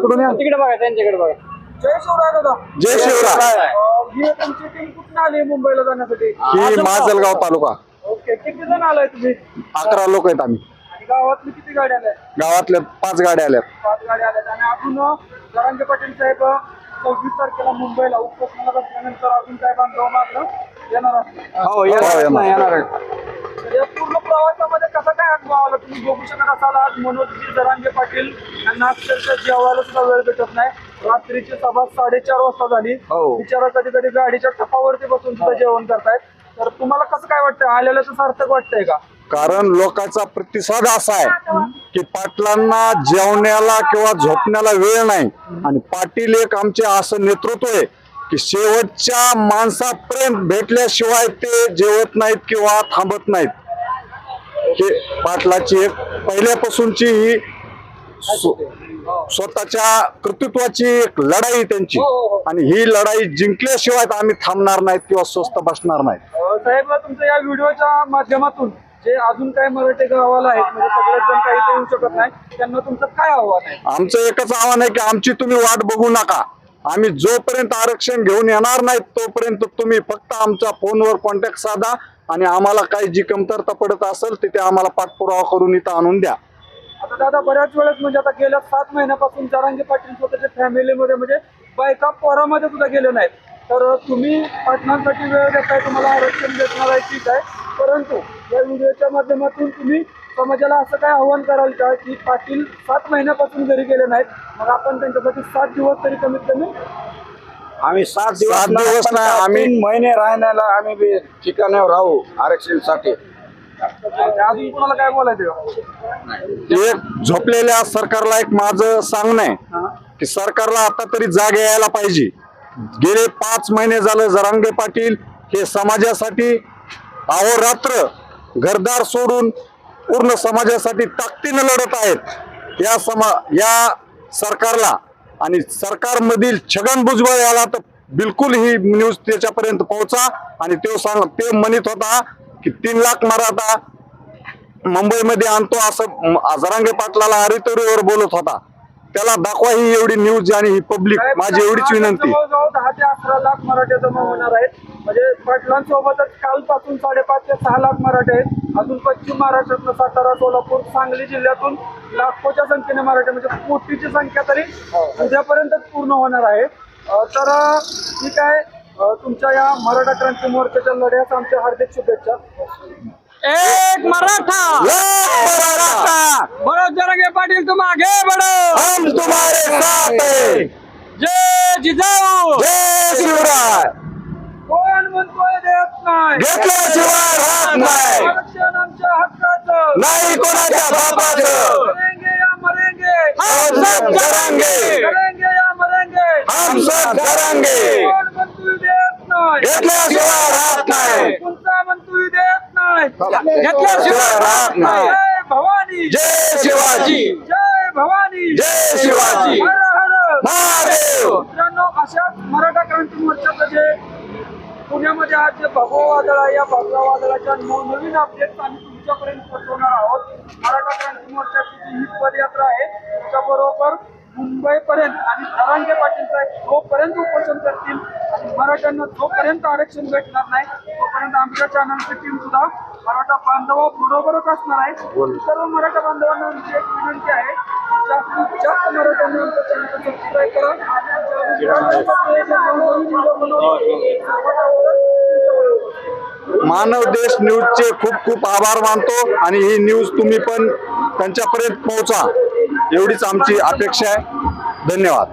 इकडून या. तिकडे बघा त्यांच्याकडे बघा. जय शिवराय दादा. जय शिवराय. अं, ही तुमची टीम कुठून आली मुंबईला जाण्यासाठी? ही माजलगाव तालुका. ओके किती जण आलाय तुम्ही? अकरा लोक आहेत आम्ही. आणि गावातली किती गाड्या आल्या गावातल्या पाच गाड्या आल्यात. पाच गाड्या आल्यात. आणि अजून जरांगे पाटील साहेब सव्वीस तारखेला मुंबईला उपोषणाला बसल्यानंतर अजून काय बांधव मागणं येणार असतील हो येणार तर या पूर्ण प्रवासामध्ये कसा काय अनुभव आला तुम्ही बघू शकत असाल आज मनोजजी जरांगे पाटील यांना अक्षरशः जेवायला सुद्धा वेळ भेटत नाही. रात्रीची सभा साडेचार वाजता झाली. हो. बिचारा कधी कधी गाडीच्या टपावरती बसून सुद्धा जेवण करतायत. तर तुम्हाला कसं काय वाटतंय? आलेलं तर सार्थक वाटतंय का? कारण लोकांचा प्रतिसाद असा आहे की पाटलांना जेवण्याला किंवा झोपण्याला वेळ नाही. आणि पाटील एक आमचे असं नेतृत्व आहे की शेवटच्या माणसापर्यंत भेटल्याशिवाय ते जेवत नाहीत किंवा थांबत नाहीत. हे पाटलाची एक पहिल्यापासूनची ही स्व- स्वतःच्या कर्तृत्वाची एक लढाई त्यांची. आणि ही लढाई जिंकल्याशिवाय आम्ही थांबणार नाहीत किंवा स्वस्त बसणार नाहीत. साहेब तुमच्या या व्हिडिओच्या माध्यमातून जे अजून काय मराठी गावाला आहेत म्हणजे सगळेच जण काही येऊ शकत नाही त्यांना तुमचं काय आव्हान आहे? आमचं एकच आव्हान आहे की आमची तुम्ही वाट बघू नका. आम्ही जोपर्यंत आरक्षण घेऊन येणार नाहीत तोपर्यंत तुम्ही फक्त आमच्या फोनवर कॉन्टॅक्ट साधा आणि आम्हाला काही जी कमतरता पडत असेल तिथे आम्हाला पाठपुरावा करून इथं आणून द्या. आता दादा बऱ्याच वेळेस म्हणजे आता गेल्या सात महिन्यापासून जरांगे पाटील स्वतःच्या फॅमिलीमध्ये म्हणजे बायका पोरामध्ये सुद्धा गेले नाहीत. तर तुम्ही पाटणांसाठी वेळ देताय तुम्हाला आरक्षण देणार आहे ठीक आहे. परंतु या व्हिडिओच्या माध्यमातून तुम्ही समाजाला असं काय आव्हान कराल का की पाटील सात महिन्यापासून घरी गेले नाहीत? मग आपण त्यांच्यासाठी सात दिवस तरी कमीत कमी आम्ही सात सात दिवस दिवस नाही, आम्ही- तीन महिने राहण्याला आम्ही बी ठिकाणावर राहू आरक्षणासाठी. अजून कोणाला काय बोलायचं? एक झोपलेल्या सरकारला एक माझं सांगणं आहे की सरकारला आता तरी जाग यायला पाहिजे. गेले पाच महिने झालं जरांगे पाटील हे समाजासाठी अहोरात्र घरदार सोडून पूर्ण समाजासाठी ताकदीनं लढत आहेत. या समा या सरकारला आणि सरकारमधील छगन भुजबळ याला तर बिलकुल ही न्यूज त्याच्यापर्यंत पोहोचा आणि तो सांग ते म्हणत होता की तीन लाख मराठा मुंबईमध्ये आणतो असं म- जरांगे पाटलाला हरितरीवर बोलत होता. त्याला दाखवा ही एवढी न्यूज आणि ही पब्लिक माझी एवढीच विनंती. दहा ते अकरा लाख मराठे जमा होणार आहेत. म्हणजे पाटलांसोबतच कालपासून साडेपाच ते सहा लाख मराठे आहेत. अजून पश्चिम महाराष्ट्रातलं सातारा सोलापूर सांगली जिल्ह्यातून लाखोच्या संख्येने मराठे म्हणजे कोटीची संख्या तरी उद्यापर्यंतच पूर्ण होणार आहे. तर ठीक आहे तुमच्या या मराठा क्रांती मोर्चाच्या लढ्यास आमच्या हार्दिक शुभेच्छा. एक मराठा! मनोज जरांगे पाटील तुम आगे बढ़ो हम तुम्हारे साथ हैं। जय जिजाऊ. जय शिवराय। कोण म्हणतोय देत नाही? घेतल्याशिवाय राहत नाही. आरक्षण आमच्या हक्काचं. नाही कोणाच्या बापाचं. करेंगे या मरेंगे. हम सब करेंगे करेंगे. या मरेंगे. हम सब करेंगे. कोण मंजुरी देत नाही? घेतल्याशिवाय राहत नाही. कोणता मंजुरी देत नाही? घेतल्याशिवाय राहत नाही. जय शिवाजी. जय भवानी. जय शिवाजी. मित्रांनो अशाच मराठा क्रांती मोर्चाचं जे पुण्यामध्ये आज जे भगवा वादळ आहे या भगवा वादळाच्या नवनवीन अपडेट्स आम्ही तुमच्यापर्यंत पोहोचवणार आहोत. मराठा क्रांती मोर्चाची जी ही पदयात्रा आहे त्याच्याबरोबर मुंबईपर्यंत आणि धरांगे पाटील साहेब जोपर्यंत उपोषण करतील. मराठ्यांना जोपर्यंत आरक्षण भेटणार नाही तोपर्यंत आमच्या चॅनलची टीम सुद्धा मराठा बांधवा बरोबरच असणार आहे. सर्व मराठा बांधवांना आमची एक विनंती आहे जास्तीत जास्त मराठ्यांनी आमच्या चॅनलला सबस्क्राईब करा. तुमच्याबरोबर मानव देश न्यूजचे खूप खूप आभार मानतो आणि ही न्यूज तुम्ही पण त्यांच्यापर्यंत पोहोचा. एवढीच आमची अपेक्षा आहे. धन्यवाद.